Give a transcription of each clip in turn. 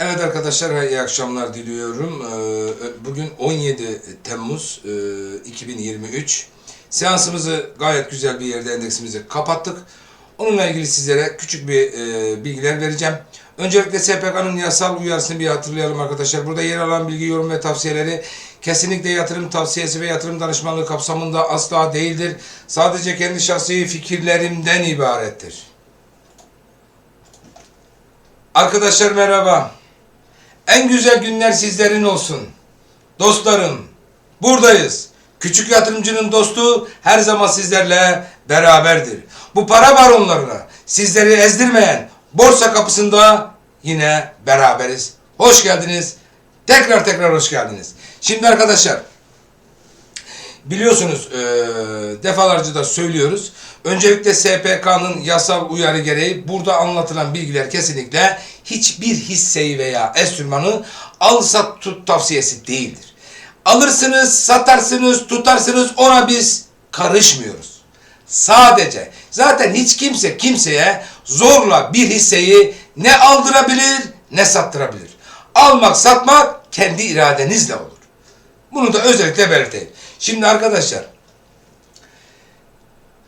Evet arkadaşlar iyi akşamlar diliyorum. Ee, Bugün 17 Temmuz e, 2023. Seansımızı gayet güzel bir yerde endeksimizi kapattık. Onunla ilgili sizlere küçük bir e, bilgiler vereceğim. Öncelikle SPK'nın yasal uyarısını bir hatırlayalım arkadaşlar. Burada yer alan bilgi, yorum ve tavsiyeleri kesinlikle yatırım tavsiyesi ve yatırım danışmanlığı kapsamında asla değildir. Sadece kendi şahsi fikirlerimden ibarettir. Arkadaşlar merhaba. En güzel günler sizlerin olsun. Dostlarım, buradayız. Küçük yatırımcının dostu her zaman sizlerle beraberdir. Bu para baronlarına sizleri ezdirmeyen borsa kapısında yine beraberiz. Hoş geldiniz. Tekrar tekrar hoş geldiniz. Şimdi arkadaşlar Biliyorsunuz e, defalarca da söylüyoruz. Öncelikle SPK'nın yasal uyarı gereği burada anlatılan bilgiler kesinlikle hiçbir hisseyi veya enstrümanı al sat tut tavsiyesi değildir. Alırsınız, satarsınız, tutarsınız ona biz karışmıyoruz. Sadece zaten hiç kimse kimseye zorla bir hisseyi ne aldırabilir ne sattırabilir. Almak satmak kendi iradenizle olur. Bunu da özellikle belirteyim. Şimdi arkadaşlar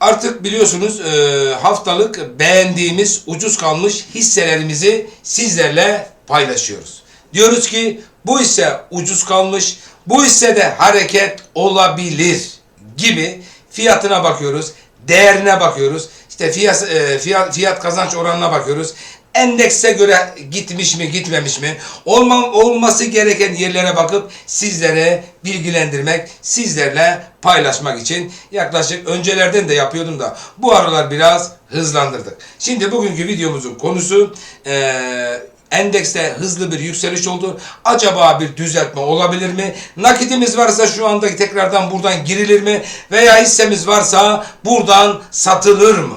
artık biliyorsunuz e, haftalık beğendiğimiz ucuz kalmış hisselerimizi sizlerle paylaşıyoruz. Diyoruz ki bu hisse ucuz kalmış, bu hissede hareket olabilir gibi fiyatına bakıyoruz, değerine bakıyoruz, işte fiyat, e, fiyat, fiyat kazanç oranına bakıyoruz endekse göre gitmiş mi gitmemiş mi olma, olması gereken yerlere bakıp sizlere bilgilendirmek sizlerle paylaşmak için yaklaşık öncelerden de yapıyordum da bu aralar biraz hızlandırdık. Şimdi bugünkü videomuzun konusu eee Endekste hızlı bir yükseliş oldu. Acaba bir düzeltme olabilir mi? Nakitimiz varsa şu anda tekrardan buradan girilir mi? Veya hissemiz varsa buradan satılır mı?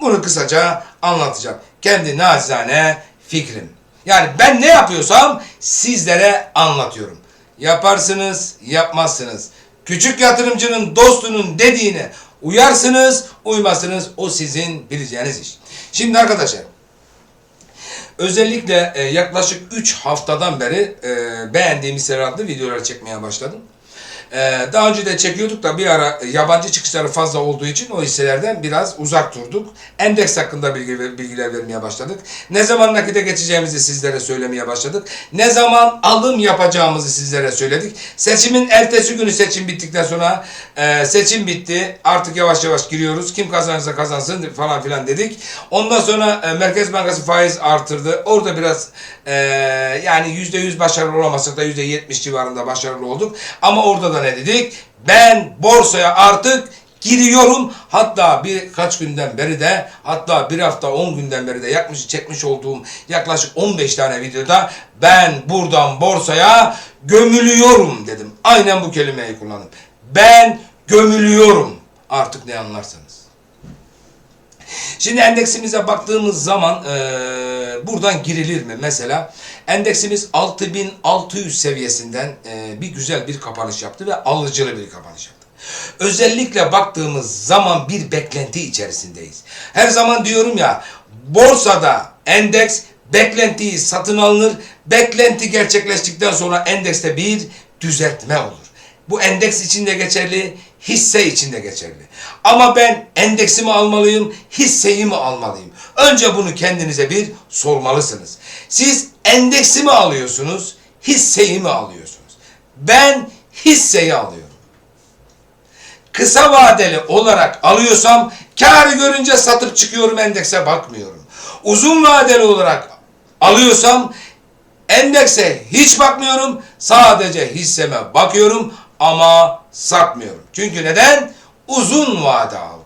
Bunu kısaca anlatacağım. Kendi nacizane fikrim. Yani ben ne yapıyorsam sizlere anlatıyorum. Yaparsınız, yapmazsınız. Küçük yatırımcının dostunun dediğine uyarsınız, uymazsınız. O sizin bileceğiniz iş. Şimdi arkadaşlar Özellikle e, yaklaşık 3 haftadan beri e, beğendiğim hisseler adlı videolar çekmeye başladım. E, daha önce de çekiyorduk da bir ara yabancı çıkışları fazla olduğu için o hisselerden biraz uzak durduk. Endeks hakkında bilgi, bilgiler vermeye başladık. Ne zaman nakite geçeceğimizi sizlere söylemeye başladık. Ne zaman alım yapacağımızı sizlere söyledik. Seçimin ertesi günü seçim bittikten sonra e, seçim bitti. Artık yavaş yavaş giriyoruz. Kim kazanırsa kazansın falan filan dedik. Ondan sonra e, Merkez Bankası faiz artırdı. Orada biraz e, yani %100 başarılı olamasak da %70 civarında başarılı olduk. Ama orada da ne dedik? Ben borsaya artık giriyorum. Hatta birkaç günden beri de hatta bir hafta 10 günden beri de yakmış çekmiş olduğum yaklaşık 15 tane videoda ben buradan borsaya gömülüyorum dedim. Aynen bu kelimeyi kullandım. Ben gömülüyorum. Artık ne anlarsanız. Şimdi endeksimize baktığımız zaman e, buradan girilir mi? Mesela endeksimiz 6600 seviyesinden e, bir güzel bir kapanış yaptı ve alıcılı bir kapanış yaptı. Özellikle baktığımız zaman bir beklenti içerisindeyiz. Her zaman diyorum ya borsada endeks beklentiyi satın alınır. Beklenti gerçekleştikten sonra endekste bir düzeltme olur. Bu endeks için de geçerli, hisse için de geçerli. Ama ben endeksimi almalıyım, hisseyi mi almalıyım? Önce bunu kendinize bir sormalısınız. Siz endeksi mi alıyorsunuz, hisseyi mi alıyorsunuz? Ben hisseyi alıyorum. Kısa vadeli olarak alıyorsam karı görünce satıp çıkıyorum endekse bakmıyorum. Uzun vadeli olarak alıyorsam endekse hiç bakmıyorum. Sadece hisseme bakıyorum ama satmıyorum. Çünkü neden? Uzun vade aldım.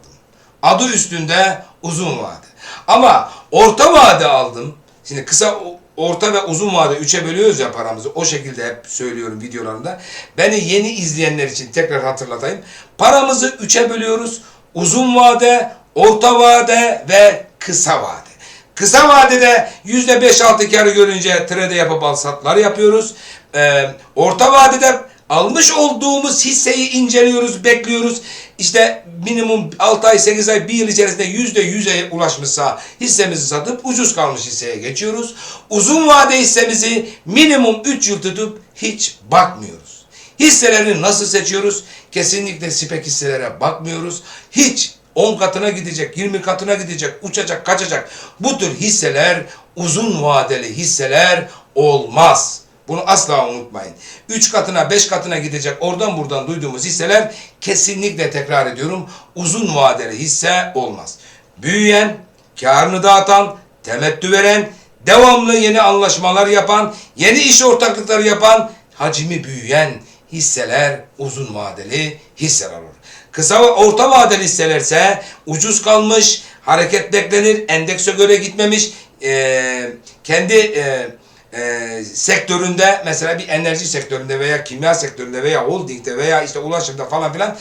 Adı üstünde uzun vade. Ama orta vade aldım. Şimdi kısa orta ve uzun vade üçe bölüyoruz ya paramızı. O şekilde hep söylüyorum videolarımda. Beni yeni izleyenler için tekrar hatırlatayım. Paramızı üçe bölüyoruz. Uzun vade, orta vade ve kısa vade. Kısa vadede yüzde beş altı karı görünce trade yapıp al satlar yapıyoruz. Ee, orta vadede almış olduğumuz hisseyi inceliyoruz, bekliyoruz. İşte minimum 6 ay, 8 ay, 1 yıl içerisinde %100'e ulaşmışsa hissemizi satıp ucuz kalmış hisseye geçiyoruz. Uzun vade hissemizi minimum 3 yıl tutup hiç bakmıyoruz. Hisseleri nasıl seçiyoruz? Kesinlikle spek hisselere bakmıyoruz. Hiç 10 katına gidecek, 20 katına gidecek, uçacak, kaçacak. Bu tür hisseler uzun vadeli hisseler olmaz. Bunu asla unutmayın. 3 katına, 5 katına gidecek oradan buradan duyduğumuz hisseler kesinlikle tekrar ediyorum uzun vadeli hisse olmaz. Büyüyen, karını dağıtan, temettü veren, devamlı yeni anlaşmalar yapan, yeni iş ortaklıkları yapan, hacmi büyüyen hisseler uzun vadeli hisseler olur. Kısa ve orta vadeli hisselerse ucuz kalmış, hareket beklenir, endekse göre gitmemiş, eee, kendi eee, eee, sektöründe mesela bir enerji sektöründe veya kimya sektöründe veya holdingde veya işte ulaşımda falan filan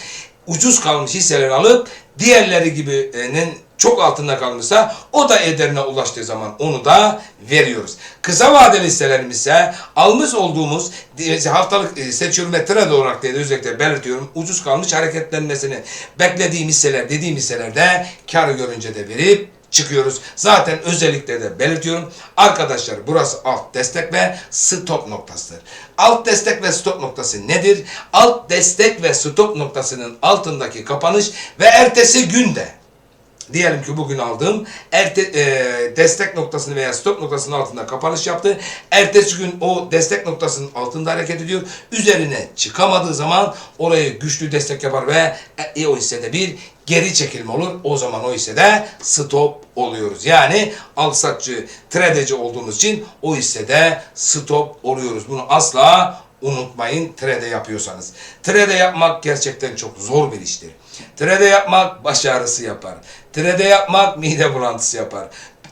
ucuz kalmış hisseler alıp diğerleri gibinin çok altında kalmışsa o da ederine ulaştığı zaman onu da veriyoruz. Kısa vadeli hisselerimiz ise almış olduğumuz e, haftalık e, seçiyorum ve trade olarak diye özellikle belirtiyorum. Ucuz kalmış hareketlenmesini beklediğim hisseler dediğim hisselerde kar görünce de verip çıkıyoruz. Zaten özellikle de belirtiyorum. Arkadaşlar burası alt destek ve stop noktasıdır. Alt destek ve stop noktası nedir? Alt destek ve stop noktasının altındaki kapanış ve ertesi günde Diyelim ki bugün aldığım erte, e, destek noktasını veya stop noktasının altında kapanış yaptı. Ertesi gün o destek noktasının altında hareket ediyor. Üzerine çıkamadığı zaman orayı güçlü destek yapar ve e, o hissede bir geri çekilme olur. O zaman o hissede stop oluyoruz. Yani al satçı, tradeci olduğumuz için o hissede stop oluyoruz. Bunu asla unutmayın trade yapıyorsanız. Trade yapmak gerçekten çok zor bir iştir. Trade yapmak baş ağrısı yapar. Trade yapmak mide bulantısı yapar.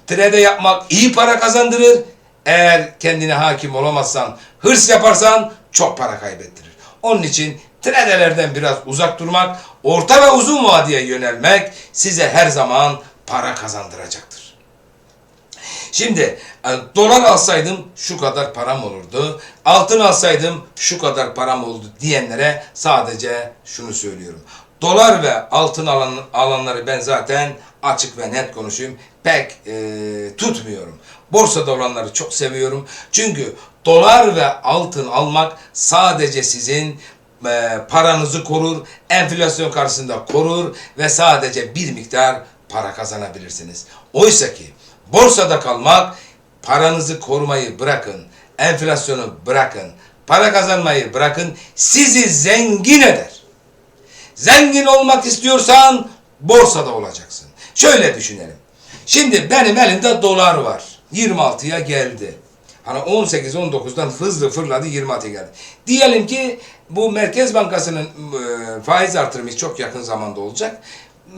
Trade yapmak iyi para kazandırır. Eğer kendine hakim olamazsan, hırs yaparsan çok para kaybettirir. Onun için tradelerden biraz uzak durmak, orta ve uzun vadeye yönelmek size her zaman para kazandıracaktır. Şimdi e, dolar alsaydım şu kadar param olurdu. Altın alsaydım şu kadar param oldu diyenlere sadece şunu söylüyorum. Dolar ve altın alan, alanları ben zaten açık ve net konuşayım. Pek e, tutmuyorum. Borsada olanları çok seviyorum. Çünkü dolar ve altın almak sadece sizin e, paranızı korur, enflasyon karşısında korur ve sadece bir miktar para kazanabilirsiniz. Oysa ki borsada kalmak paranızı korumayı bırakın, enflasyonu bırakın, para kazanmayı bırakın, sizi zengin eder. Zengin olmak istiyorsan borsada olacaksın. Şöyle düşünelim. Şimdi benim elimde dolar var. 26'ya geldi. Hani 18-19'dan hızlı fırladı 26'ya geldi. Diyelim ki bu Merkez Bankası'nın e, faiz artırımı çok yakın zamanda olacak.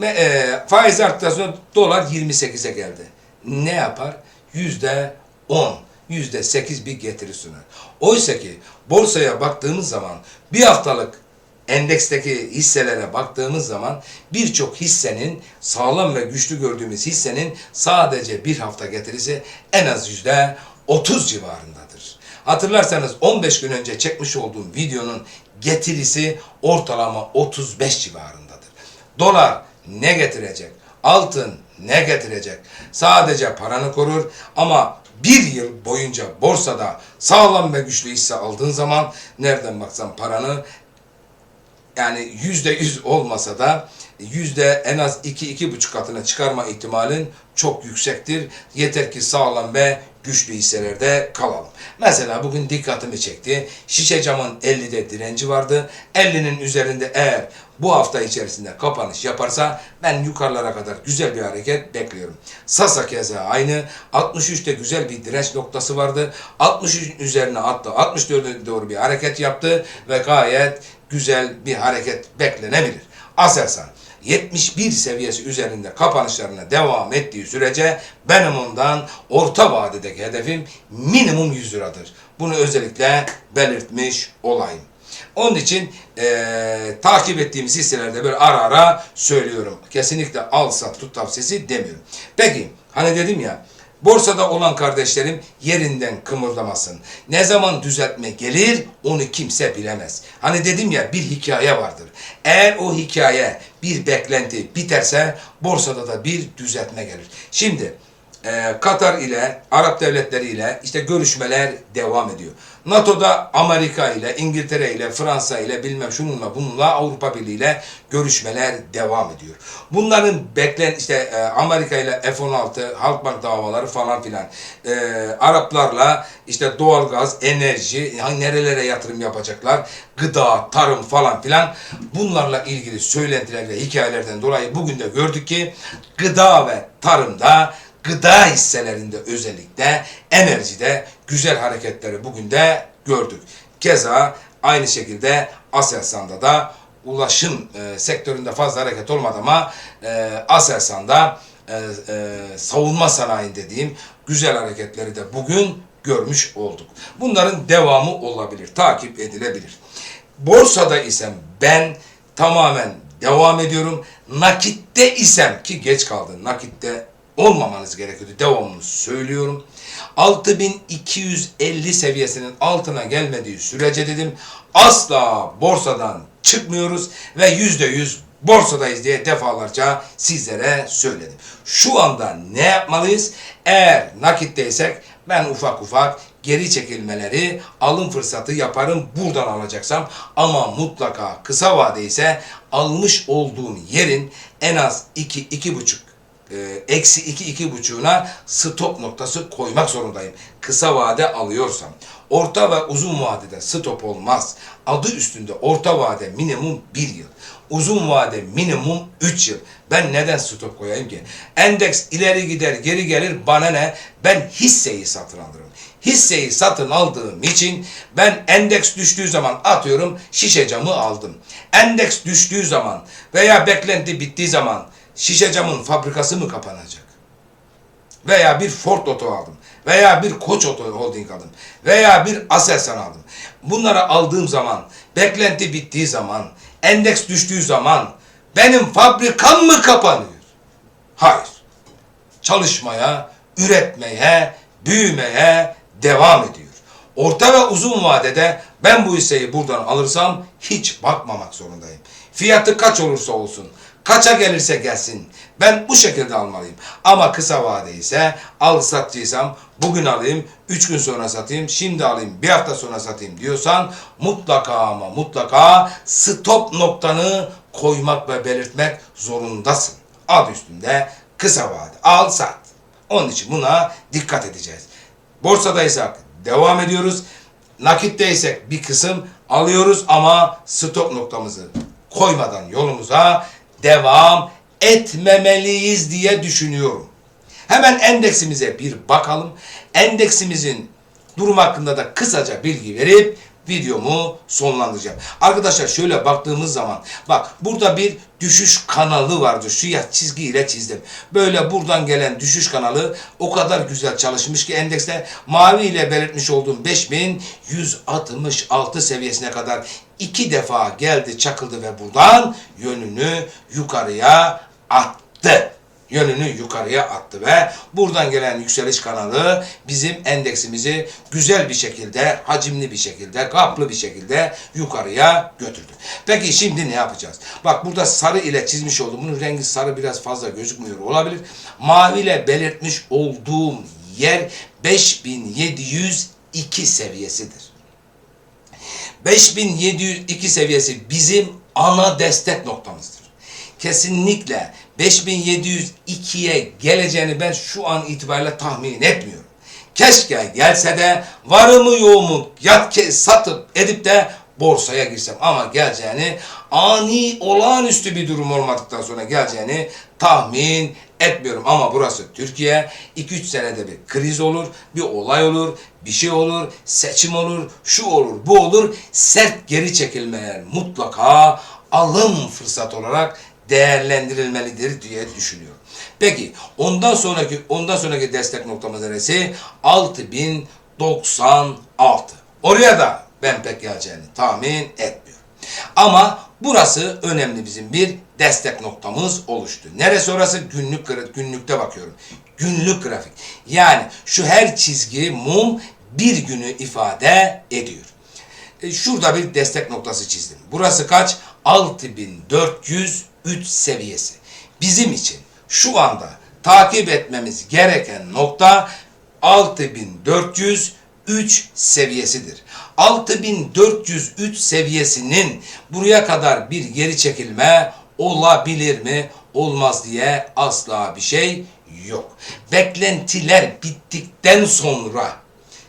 E, faiz arttıktan sonra dolar 28'e geldi. Ne yapar? Yüzde 10, yüzde 8 bir getiri sunar. Oysa ki borsaya baktığımız zaman bir haftalık endeksteki hisselere baktığımız zaman birçok hissenin sağlam ve güçlü gördüğümüz hissenin sadece bir hafta getirisi en az yüzde 30 civarındadır. Hatırlarsanız 15 gün önce çekmiş olduğum videonun getirisi ortalama 35 civarındadır. Dolar ne getirecek? Altın ne getirecek? Sadece paranı korur ama bir yıl boyunca borsada sağlam ve güçlü hisse aldığın zaman nereden baksan paranı yani yüzde yüz olmasa da yüzde en az iki iki buçuk katına çıkarma ihtimalin çok yüksektir. Yeter ki sağlam ve güçlü hisselerde kalalım. Mesela bugün dikkatimi çekti. Şişe camın 50'de direnci vardı. 50'nin üzerinde eğer bu hafta içerisinde kapanış yaparsa ben yukarılara kadar güzel bir hareket bekliyorum. Sasa keza aynı. 63'te güzel bir direnç noktası vardı. 63'ün üzerine attı. 64'e doğru bir hareket yaptı ve gayet güzel bir hareket beklenebilir. Aselsan 71 seviyesi üzerinde kapanışlarına devam ettiği sürece benim ondan orta vadedeki hedefim minimum 100 liradır. Bunu özellikle belirtmiş olayım. Onun için eee, takip ettiğimiz hisselerde böyle ara ara söylüyorum. Kesinlikle al sat tut tavsiyesi demiyorum. Peki hani dedim ya Borsada olan kardeşlerim yerinden kımıldamasın. Ne zaman düzeltme gelir onu kimse bilemez. Hani dedim ya bir hikaye vardır. Eğer o hikaye bir beklenti biterse borsada da bir düzeltme gelir. Şimdi e, Katar ile Arap devletleri ile işte görüşmeler devam ediyor. NATO'da Amerika ile İngiltere ile Fransa ile bilmem şununla bununla Avrupa Birliği ile görüşmeler devam ediyor. Bunların beklen işte e, Amerika ile F-16 Halkbank davaları falan filan e, Araplarla işte doğalgaz, enerji, nerelere yatırım yapacaklar, gıda, tarım falan filan bunlarla ilgili söylentiler ve hikayelerden dolayı bugün de gördük ki gıda ve tarımda gıda hisselerinde özellikle enerjide güzel hareketleri bugün de gördük. Keza aynı şekilde Aselsan'da da ulaşım e, sektöründe fazla hareket olmadı ama e, Aselsan'da e, e, savunma sanayi dediğim güzel hareketleri de bugün görmüş olduk. Bunların devamı olabilir, takip edilebilir. Borsada isem ben tamamen devam ediyorum. Nakitte isem ki geç kaldı. Nakitte olmamanız gerekiyordu. Devamını söylüyorum. 6250 seviyesinin altına gelmediği sürece dedim asla borsadan çıkmıyoruz ve yüzde yüz borsadayız diye defalarca sizlere söyledim. Şu anda ne yapmalıyız? Eğer nakitteysek ben ufak ufak geri çekilmeleri alım fırsatı yaparım buradan alacaksam ama mutlaka kısa vade ise almış olduğum yerin en az 2 iki, buçuk e, eksi iki iki buçuğuna stop noktası koymak zorundayım. Kısa vade alıyorsam. Orta ve uzun vadede stop olmaz. Adı üstünde orta vade minimum bir yıl. Uzun vade minimum 3 yıl. Ben neden stop koyayım ki? Endeks ileri gider geri gelir bana ne? Ben hisseyi satın alırım. Hisseyi satın aldığım için ben endeks düştüğü zaman atıyorum şişe camı aldım. Endeks düştüğü zaman veya beklenti bittiği zaman şişe camın fabrikası mı kapanacak? Veya bir Ford Oto aldım. Veya bir Koç Oto Holding aldım. Veya bir Aselsan aldım. Bunları aldığım zaman, beklenti bittiği zaman, endeks düştüğü zaman benim fabrikam mı kapanıyor? Hayır. Çalışmaya, üretmeye, büyümeye devam ediyor. Orta ve uzun vadede ben bu hisseyi buradan alırsam hiç bakmamak zorundayım. Fiyatı kaç olursa olsun, kaça gelirse gelsin. Ben bu şekilde almalıyım. Ama kısa vade ise al satçıysam bugün alayım, üç gün sonra satayım, şimdi alayım, bir hafta sonra satayım diyorsan mutlaka ama mutlaka stop noktanı koymak ve belirtmek zorundasın. Ad üstünde kısa vade. Al sat. Onun için buna dikkat edeceğiz. Borsadaysak devam ediyoruz. Nakitteysek bir kısım alıyoruz ama stop noktamızı koymadan yolumuza devam etmemeliyiz diye düşünüyorum. Hemen endeksimize bir bakalım. Endeksimizin durum hakkında da kısaca bilgi verip videomu sonlandıracağım. Arkadaşlar şöyle baktığımız zaman bak burada bir düşüş kanalı vardı. Şu ya çizgiyle çizdim. Böyle buradan gelen düşüş kanalı o kadar güzel çalışmış ki endekste mavi ile belirtmiş olduğum 5166 seviyesine kadar iki defa geldi çakıldı ve buradan yönünü yukarıya attı yönünü yukarıya attı ve buradan gelen yükseliş kanalı bizim endeksimizi güzel bir şekilde, hacimli bir şekilde, kaplı bir şekilde yukarıya götürdü. Peki şimdi ne yapacağız? Bak burada sarı ile çizmiş olduğum, bunun rengi sarı biraz fazla gözükmüyor olabilir. Mavi ile belirtmiş olduğum yer 5702 seviyesidir. 5702 seviyesi bizim ana destek noktamızdır. Kesinlikle 5702'ye geleceğini ben şu an itibariyle tahmin etmiyorum. Keşke gelse de varımı yoğumu yat satıp edip de borsaya girsem ama geleceğini ani olağanüstü bir durum olmadıktan sonra geleceğini tahmin etmiyorum ama burası Türkiye 2-3 senede bir kriz olur, bir olay olur, bir şey olur, seçim olur, şu olur, bu olur. Sert geri çekilmeler mutlaka alım fırsat olarak değerlendirilmelidir diye düşünüyorum. Peki ondan sonraki ondan sonraki destek noktamız neresi? 6096. Oraya da ben pek geleceğini tahmin etmiyorum. Ama burası önemli bizim bir destek noktamız oluştu. Neresi orası? Günlük günlükte bakıyorum. Günlük grafik. Yani şu her çizgi mum bir günü ifade ediyor. E, şurada bir destek noktası çizdim. Burası kaç? 6403 seviyesi. Bizim için şu anda takip etmemiz gereken nokta 6403 seviyesidir. 6403 seviyesinin buraya kadar bir geri çekilme olabilir mi? Olmaz diye asla bir şey yok. Beklentiler bittikten sonra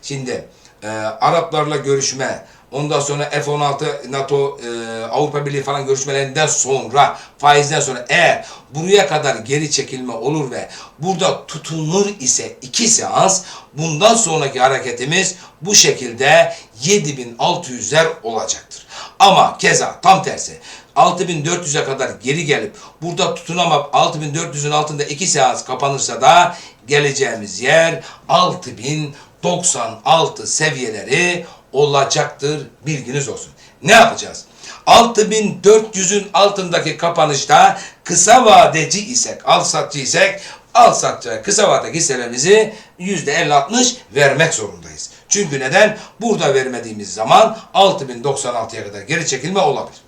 Şimdi e, Araplarla görüşme, ondan sonra F-16 NATO e, Avrupa Birliği falan görüşmelerinden sonra faizden sonra eğer buraya kadar geri çekilme olur ve burada tutunur ise iki seans bundan sonraki hareketimiz bu şekilde 7600'ler olacaktır. Ama keza tam tersi 6400'e kadar geri gelip burada tutunamap 6400'ün altında iki seans kapanırsa da geleceğimiz yer 6096 seviyeleri olacaktır. Bilginiz olsun. Ne yapacağız? 6400'ün altındaki kapanışta kısa vadeci isek, al satçı isek, al satçı kısa vadedeki hisselerimizi %50-60 vermek zorundayız. Çünkü neden? Burada vermediğimiz zaman 6096'ya kadar geri çekilme olabilir.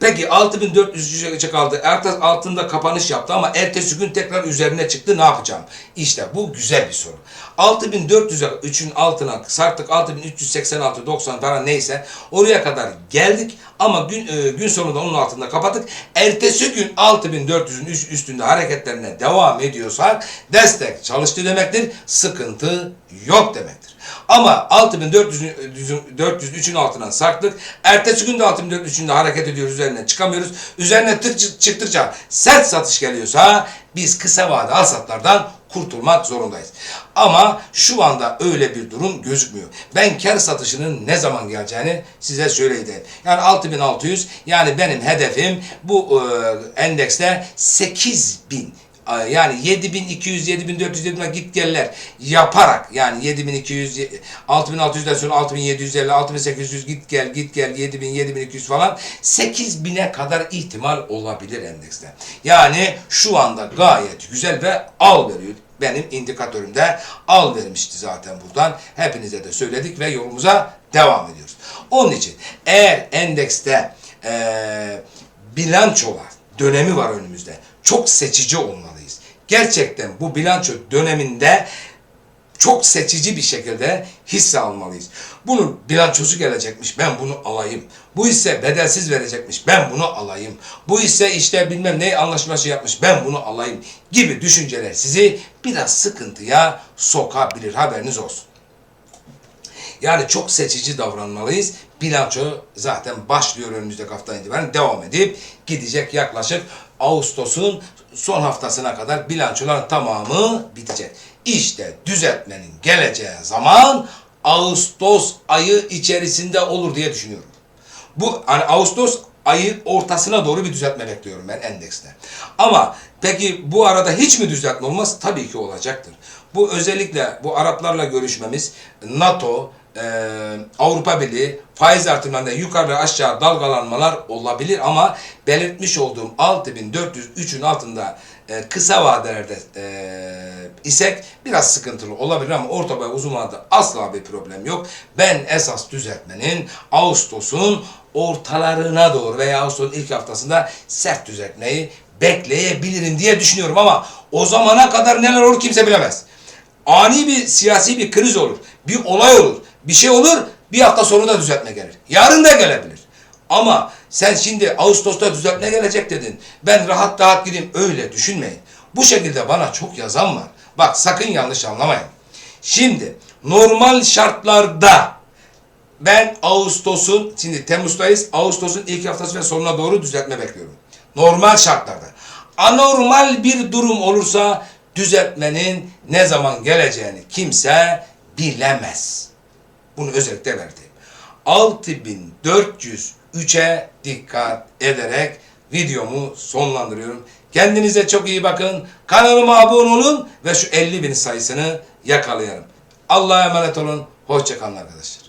Peki 6400'e kaldı. Ertesi altında kapanış yaptı ama ertesi gün tekrar üzerine çıktı. Ne yapacağım? İşte bu güzel bir soru. 6400'e 3'ün altına sarktık. 6386 90 falan neyse oraya kadar geldik ama gün e, gün sonunda onun altında kapattık. Ertesi gün 6400'ün üst- üstünde hareketlerine devam ediyorsak destek çalıştı demektir. Sıkıntı yok demektir. Ama 6400'ün 403'ün altına sarktık. Ertesi gün de 6400'ün de hareket ediyoruz üzerine çıkamıyoruz. Üzerine tık çıktıkça sert satış geliyorsa biz kısa vade alsatlardan kurtulmak zorundayız. Ama şu anda öyle bir durum gözükmüyor. Ben kar satışının ne zaman geleceğini size söyleyeyim. Yani 6600 yani benim hedefim bu e, endekste 8000 yani 7200, 7400 dediğimde git geller yaparak yani 7200, 6600'den sonra 6750, 6800 git gel git gel 7000, 7200 falan 8000'e kadar ihtimal olabilir endekste. Yani şu anda gayet güzel ve al veriyor. Benim indikatörümde al vermişti zaten buradan. Hepinize de söyledik ve yolumuza devam ediyoruz. Onun için eğer endekste eee bilançolar dönemi var önümüzde. Çok seçici olmalıyız. Gerçekten bu bilanço döneminde çok seçici bir şekilde hisse almalıyız. Bunun bilançosu gelecekmiş ben bunu alayım. Bu hisse bedelsiz verecekmiş ben bunu alayım. Bu hisse işte bilmem ne anlaşması yapmış ben bunu alayım gibi düşünceler sizi biraz sıkıntıya sokabilir haberiniz olsun. Yani çok seçici davranmalıyız. Bilanço zaten başlıyor önümüzdeki haftadan itibaren devam edip gidecek yaklaşık Ağustos'un son haftasına kadar bilançoların tamamı bitecek. İşte düzeltmenin geleceği zaman Ağustos ayı içerisinde olur diye düşünüyorum. Bu hani Ağustos ayı ortasına doğru bir düzeltme bekliyorum ben endekste. Ama peki bu arada hiç mi düzeltme olmaz? Tabii ki olacaktır. Bu özellikle bu Araplarla görüşmemiz, NATO, e, Avrupa Birliği faiz artırımlarında yukarı aşağı dalgalanmalar olabilir ama belirtmiş olduğum 6403'ün altında e, kısa vadelerde e, isek biraz sıkıntılı olabilir ama orta ve uzun vadede asla bir problem yok. Ben esas düzeltmenin Ağustos'un ortalarına doğru veya Ağustos'un ilk haftasında sert düzeltmeyi bekleyebilirim diye düşünüyorum ama o zamana kadar neler olur kimse bilemez. Ani bir siyasi bir kriz olur, bir olay olur, bir şey olur, bir hafta sonra da düzeltme gelir. Yarın da gelebilir. Ama sen şimdi Ağustos'ta düzeltme gelecek dedin. Ben rahat rahat gideyim. Öyle düşünmeyin. Bu şekilde bana çok yazan var. Bak sakın yanlış anlamayın. Şimdi normal şartlarda ben Ağustos'un, şimdi Temmuz'dayız. Ağustos'un ilk haftası ve sonuna doğru düzeltme bekliyorum. Normal şartlarda. Anormal bir durum olursa düzeltmenin ne zaman geleceğini kimse bilemez. Bunu özellikle verdim. 6403'e dikkat ederek videomu sonlandırıyorum. Kendinize çok iyi bakın. Kanalıma abone olun ve şu 50 bin sayısını yakalayalım. Allah'a emanet olun. Hoşçakalın arkadaşlar.